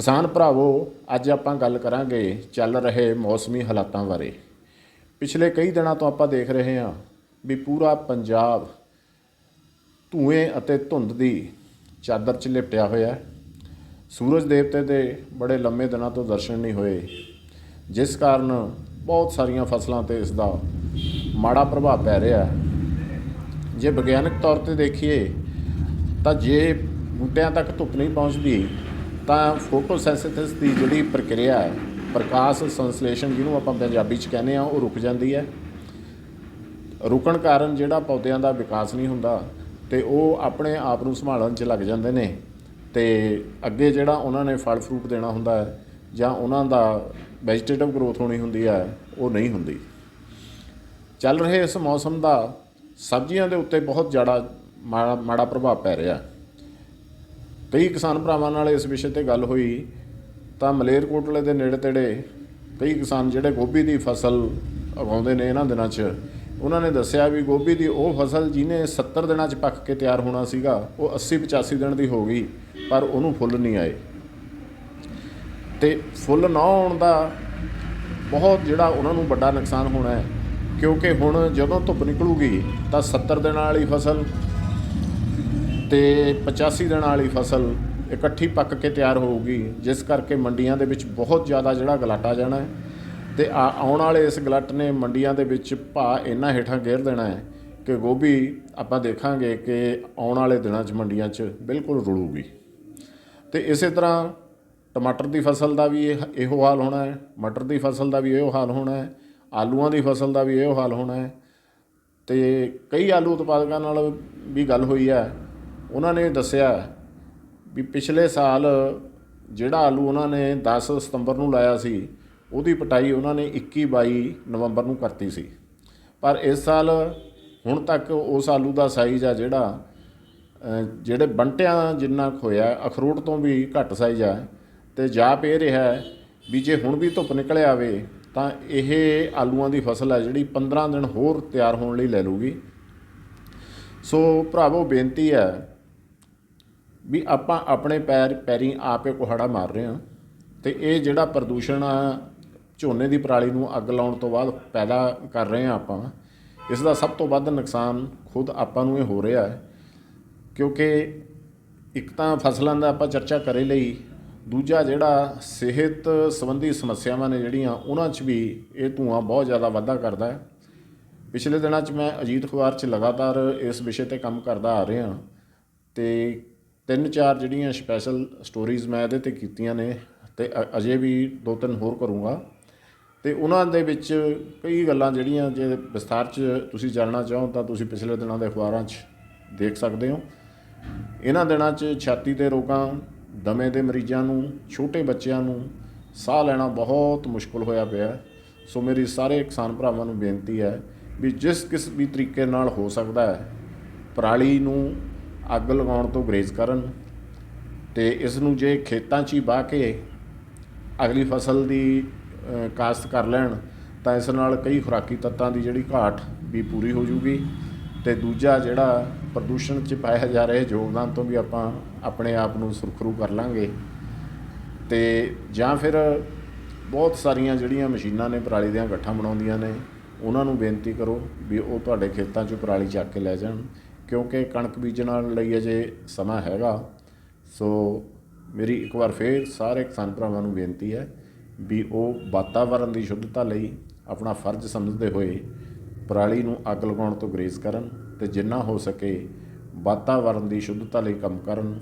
ਕਿਸਾਨ ਭਰਾਵੋ, ਅੱਜ ਆਪਾਂ ਗੱਲ ਕਰਾਂਗੇ ਚੱਲ ਰਹੇ ਮੌਸਮੀ ਹਾਲਾਤਾਂ ਬਾਰੇ। ਪਿਛਲੇ ਕਈ ਦਿਨਾਂ ਤੋਂ ਆਪਾਂ ਦੇਖ ਰਹੇ ਹਾਂ ਵੀ ਪੂਰਾ ਪੰਜਾਬ ਧੂਏ ਅਤੇ ਧੁੰਦ ਦੀ ਚਾਦਰ 'ਚ ਲਿਪਟਿਆ ਹੋਇਆ ਹੈ। ਸੂਰਜ ਦੇਵਤੇ ਦੇ ਬੜੇ ਲੰਮੇ ਦਿਨਾਂ ਤੋਂ ਦਰਸ਼ਨ ਨਹੀਂ ਹੋਏ, ਜਿਸ ਕਾਰਨ ਬਹੁਤ ਸਾਰੀਆਂ ਫਸਲਾਂ ਤੇ ਇਸ ਦਾ ਮਾੜਾ ਪ੍ਰਭਾਵ ਪੈ ਰਿਹਾ ਹੈ। ਜੇ ਵਿਗਿਆਨਕ ਤੌਰ ਤੇ ਦੇਖੀਏ ਤਾਂ ਜੇ ਬੂਟਿਆਂ ਤੱਕ ਧੁੱਪ ਨਹੀਂ ਪਹੁੰਚਦੀ ਤਾਂ ਫੋਟੋਸੈਂਥੇਸਿਸ ਦੀ ਜਿਹੜੀ ਪ੍ਰਕਿਰਿਆ ਹੈ, ਪ੍ਰਕਾਸ਼ ਸੰਸਲੇਸ਼ਨ ਜਿਹਨੂੰ ਆਪਾਂ ਪੰਜਾਬੀ ਚ ਕਹਿੰਦੇ ਆ ਉਹ ਰੁਕ ਜਾਂਦੀ ਹੈ। ਰੁਕਣ ਕਾਰਨ ਜਿਹੜਾ ਪੌਦਿਆਂ ਦਾ ਵਿਕਾਸ ਨਹੀਂ ਹੁੰਦਾ ਤੇ ਉਹ ਆਪਣੇ ਆਪ ਨੂੰ ਸੰਭਾਲਣ 'ਚ ਲੱਗ ਜਾਂਦੇ ਨੇ ਤੇ ਅੱਗੇ ਜਿਹੜਾ ਉਹਨਾਂ ਨੇ ਫਲ ਫਰੂਟ ਦੇਣਾ ਹੁੰਦਾ ਹੈ ਜਾਂ ਉਹਨਾਂ ਦਾ ਵੈਜੀਟੇਟਿਵ ਗਰੋਥ ਹੋਣੀ ਹੁੰਦੀ ਹੈ, ਉਹ ਨਹੀਂ ਹੁੰਦੀ। ਚੱਲ ਰਹੇ ਇਸ ਮੌਸਮ ਦਾ ਸਬਜ਼ੀਆਂ ਦੇ ਉੱਤੇ ਬਹੁਤ ਜ਼ਿਆਦਾ ਮਾੜਾ ਮਾੜਾ ਪ੍ਰਭਾਵ ਪੈ ਰਿਹਾ। ਕਈ ਕਿਸਾਨ ਭਰਾਵਾਂ ਨਾਲ ਇਸ ਵਿਸ਼ੇ ਤੇ ਗੱਲ ਹੋਈ, ਤਾਂ ਮਲੇਰਕੋਟਲੇ ਦੇ ਨੇੜੇ ਤੇੜੇ ਕਈ ਕਿਸਾਨ ਜਿਹੜੇ ਗੋਭੀ ਦੀ ਫਸਲ ਉਗਾਉਂਦੇ ਨੇ ਇਹਨਾਂ ਦਿਨਾਂ 'ਚ, ਉਹਨਾਂ ਨੇ ਦੱਸਿਆ ਵੀ ਗੋਭੀ ਦੀ ਉਹ ਫਸਲ ਜਿਹਨੇ 70 ਦਿਨਾਂ 'ਚ ਪੱਕ ਕੇ ਤਿਆਰ ਹੋਣਾ ਸੀਗਾ, ਉਹ 80 85 ਦਿਨ ਦੀ ਹੋ ਗਈ, ਪਰ ਉਹਨੂੰ ਫੁੱਲ ਨਹੀਂ ਆਏ। ਤੇ ਫੁੱਲ ਨਾ ਆਉਣ ਦਾ ਬਹੁਤ ਜਿਹੜਾ ਉਹਨਾਂ ਨੂੰ ਵੱਡਾ ਨੁਕਸਾਨ ਹੋਣਾ ਹੈ, ਕਿਉਂਕਿ ਹੁਣ ਜਦੋਂ ਧੁੱਪ ਨਿਕਲੂਗੀ ਤਾਂ 70 ਦਿਨਾਂ ਵਾਲੀ ਫਸਲ ਤੇ 85 ਦਿਨਾਂ ਵਾਲੀ ਫਸਲ ਇਕੱਠੀ ਪੱਕ ਕੇ ਤਿਆਰ ਹੋਊਗੀ, ਜਿਸ ਕਰਕੇ ਮੰਡੀਆਂ ਦੇ ਵਿੱਚ ਬਹੁਤ ਜ਼ਿਆਦਾ ਜਿਹੜਾ ਗਲਾਟਾ ਜਾਣਾ ਹੈ। ਤੇ ਆਉਣ ਵਾਲੇ ਇਸ ਗਲਟ ਨੇ ਮੰਡੀਆਂ ਦੇ ਵਿੱਚ ਭਾਅ ਇੰਨਾ ਹੇਠਾਂ ਗੇਰ ਦੇਣਾ ਹੈ ਕਿ ਗੋਭੀ ਆਪਾਂ ਦੇਖਾਂਗੇ ਕਿ ਆਉਣ ਵਾਲੇ ਦਿਨਾਂ 'ਚ ਮੰਡੀਆਂ 'ਚ ਬਿਲਕੁਲ ਰੁਲੂਗੀ ਤੇ ਇਸੇ ਤਰ੍ਹਾਂ ਟਮਾਟਰ ਦੀ ਫਸਲ ਦਾ ਵੀ ਇਹ, ਇਹੋ ਹਾਲ ਹੋਣਾ ਹੈ, ਮਟਰ ਦੀ ਫਸਲ ਦਾ ਵੀ ਇਹੋ ਹਾਲ ਹੋਣਾ ਹੈ, ਆਲੂਆਂ ਦੀ ਫਸਲ ਦਾ ਵੀ ਇਹੋ ਹਾਲ ਹੋਣਾ ਹੈ। ਤੇ ਕਈ ਆਲੂ ਉਤਪਾਦਕਾਂ ਨਾਲ ਵੀ ਗੱਲ ਹੋਈ ਹੈ ਉਹਨਾਂ ਨੇ ਦੱਸਿਆ ਵੀ ਪਿਛਲੇ ਸਾਲ ਜਿਹੜਾ ਆਲੂ ਉਹਨਾਂ ਨੇ 10 ਸਤੰਬਰ ਨੂੰ ਲਾਇਆ ਸੀ, ਉਹਦੀ ਪਟਾਈ ਉਹਨਾਂ ਨੇ 21 22 ਨਵੰਬਰ ਨੂੰ ਕਰਤੀ ਸੀ। ਪਰ ਇਸ ਸਾਲ ਹੁਣ ਤੱਕ ਉਸ ਆਲੂ ਦਾ ਸਾਈਜ਼ ਆ ਜਿਹੜਾ ਜਿਹੜੇ ਬੰਟਿਆਂ ਜਿੰਨਾ ਕੁ ਹੋਇਆ, ਅਖਰੋਟ ਤੋਂ ਵੀ ਘੱਟ ਸਾਈਜ਼ ਆ ਤੇ ਜਾਪ ਇਹ ਰਿਹਾ ਵੀ ਜੇ ਹੁਣ ਵੀ ਧੁੱਪ ਨਿਕਲ ਆਵੇ, ਤਾਂ ਇਹ ਆਲੂਆਂ ਦੀ ਫਸਲ ਹੈ ਜਿਹੜੀ 15 ਦਿਨ ਹੋਰ ਤਿਆਰ ਹੋਣ ਲਈ ਲੈ ਲੂਗੀ ਸੋ ਭਰਾਵੋ, ਬੇਨਤੀ ਹੈ ਵੀ ਆਪਾਂ ਆਪਣੇ ਪੈਰ, ਪੈਰੀ ਆਪੇ ਕੁਹਾੜਾ ਮਾਰ ਰਹੇ ਹਾਂ ਤੇ ਇਹ ਜਿਹੜਾ ਪ੍ਰਦੂਸ਼ਣ ਆ, ਝੋਨੇ ਦੀ ਪਰਾਲੀ ਨੂੰ ਅੱਗ ਲਾਉਣ ਤੋਂ ਬਾਅਦ ਪੈਦਾ ਕਰ ਰਹੇ ਹਾਂ ਆਪਾਂ, ਇਸ ਦਾ ਸਭ ਤੋਂ ਵੱਧ ਨੁਕਸਾਨ ਖੁਦ ਆਪਾਂ ਨੂੰ ਇਹ ਹੋ ਰਿਹਾ ਹੈ। ਕਿਉਂਕਿ ਇੱਕ ਤਾਂ ਫਸਲਾਂ ਦਾ ਆਪਾਂ ਚਰਚਾ ਕਰੇ ਲਈ, ਦੂਜਾ ਜਿਹੜਾ ਸਿਹਤ ਸੰਬੰਧੀ ਸਮੱਸਿਆਵਾਂ ਨੇ ਜਿਹੜੀਆਂ, ਉਹਨਾਂ 'ਚ ਵੀ ਇਹ ਧੂਆਂ ਬਹੁਤ ਜ਼ਿਆਦਾ ਵਾਧਾ ਕਰਦਾ ਹੈ। ਪਿਛਲੇ ਦਿਨਾਂ 'ਚ ਮੈਂ ਅਜੀਤ ਅਖਬਾਰ 'ਚ ਲਗਾਤਾਰ ਇਸ ਵਿਸ਼ੇ ਤੇ ਕੰਮ ਕਰਦਾ ਆ ਰਿਹਾ ਤੇ ਤਿੰਨ ਚਾਰ ਜਿਹੜੀਆਂ ਸਪੈਸ਼ਲ ਸਟੋਰੀਜ਼ ਮੈਂ ਇਹਦੇ ਤੇ ਕੀਤੀਆਂ ਨੇ ਤੇ ਅਜੇ ਵੀ ਦੋ ਤਿੰਨ ਹੋਰ ਕਰੂੰਗਾ। ਤੇ ਉਹਨਾਂ ਦੇ ਵਿੱਚ ਕਈ ਗੱਲਾਂ ਜਿਹੜੀਆਂ ਜੇ ਵਿਸਥਾਰ 'ਚ ਤੁਸੀਂ ਜਾਣਨਾ ਚਾਹੋ ਤਾਂ ਤੁਸੀਂ ਪਿਛਲੇ ਦਿਨਾਂ ਦੇ ਅਖਬਾਰਾਂ 'ਚ ਦੇਖ ਸਕਦੇ ਹੋ। ਇਹਨਾਂ ਦਿਨਾਂ 'ਚ ਛਾਤੀ ਦੇ ਰੋਗਾਂ, ਦਮੇ ਦੇ ਮਰੀਜ਼ਾਂ ਨੂੰ, ਛੋਟੇ ਬੱਚਿਆਂ ਨੂੰ ਸਾਹ ਲੈਣਾ ਬਹੁਤ ਮੁਸ਼ਕਲ ਹੋਇਆ ਪਿਆ। ਸੋ ਮੇਰੀ ਸਾਰੇ ਕਿਸਾਨ ਭਰਾਵਾਂ ਨੂੰ ਬੇਨਤੀ ਹੈ ਵੀ ਜਿਸ ਕਿਸ ਵੀ ਤਰੀਕੇ ਨਾਲ ਹੋ ਸਕਦਾ ਹੈ, ਪਰਾਲੀ ਨੂੰ ਅੱਗ ਲਗਾਉਣ ਤੋਂ ਗਰੇਜ਼ ਕਰਨ ਤੇ ਇਸ ਨੂੰ ਜੇ ਖੇਤਾਂ 'ਚ ਹੀ ਵਾਹ ਕੇ ਅਗਲੀ ਫਸਲ ਦੀ ਕਾਸ਼ਤ ਕਰ ਲੈਣ, ਤਾਂ ਇਸ ਨਾਲ ਕਈ ਖੁਰਾਕੀ ਤੱਤਾਂ ਦੀ ਜਿਹੜੀ ਘਾਟ ਵੀ ਪੂਰੀ ਹੋ ਜੂਗੀ ਤੇ ਦੂਜਾ ਜਿਹੜਾ ਪ੍ਰਦੂਸ਼ਣ 'ਚ ਪਾਇਆ ਜਾ ਰਿਹਾ ਯੋਗਦਾਨ ਤੋਂ ਵੀ ਆਪਾਂ ਆਪਣੇ ਆਪ ਨੂੰ ਸੁਰਖਰੂ ਕਰ ਲਾਂਗੇ। ਤੇ ਜਾਂ ਫਿਰ ਬਹੁਤ ਸਾਰੀਆਂ ਜਿਹੜੀਆਂ ਮਸ਼ੀਨਾਂ ਨੇ ਪਰਾਲੀ ਦੀਆਂ ਗੱਠਾਂ ਬਣਾਉਂਦੀਆਂ ਨੇ, ਉਹਨਾਂ ਨੂੰ ਬੇਨਤੀ ਕਰੋ ਵੀ ਉਹ ਤੁਹਾਡੇ ਖੇਤਾਂ 'ਚੋਂ ਪਰਾਲੀ ਚੱਕ ਕੇ ਲੈ ਜਾਣ। ਕਿਉਂਕਿ ਕਣਕ ਬੀਜਣ ਲਈ ਅਜੇ ਸਮਾਂ ਹੈਗਾ, ਸੋ ਮੇਰੀ ਇੱਕ ਵਾਰ ਫੇਰ ਸਾਰੇ ਕਿਸਾਨ ਭਰਾਵਾਂ ਨੂੰ ਬੇਨਤੀ ਹੈ ਵੀ ਉਹ ਵਾਤਾਵਰਣ ਦੀ ਸ਼ੁੱਧਤਾ ਲਈ ਆਪਣਾ ਫਰਜ਼ ਸਮਝਦੇ ਹੋਏ ਪਰਾਲੀ ਨੂੰ ਅੱਗ ਲਗਾਉਣ ਤੋਂ ਗਰੇਜ਼ ਕਰਨ ਤੇ ਜਿੰਨਾ ਹੋ ਸਕੇ ਵਾਤਾਵਰਣ ਦੀ ਸ਼ੁੱਧਤਾ ਲਈ ਕੰਮ ਕਰਨ।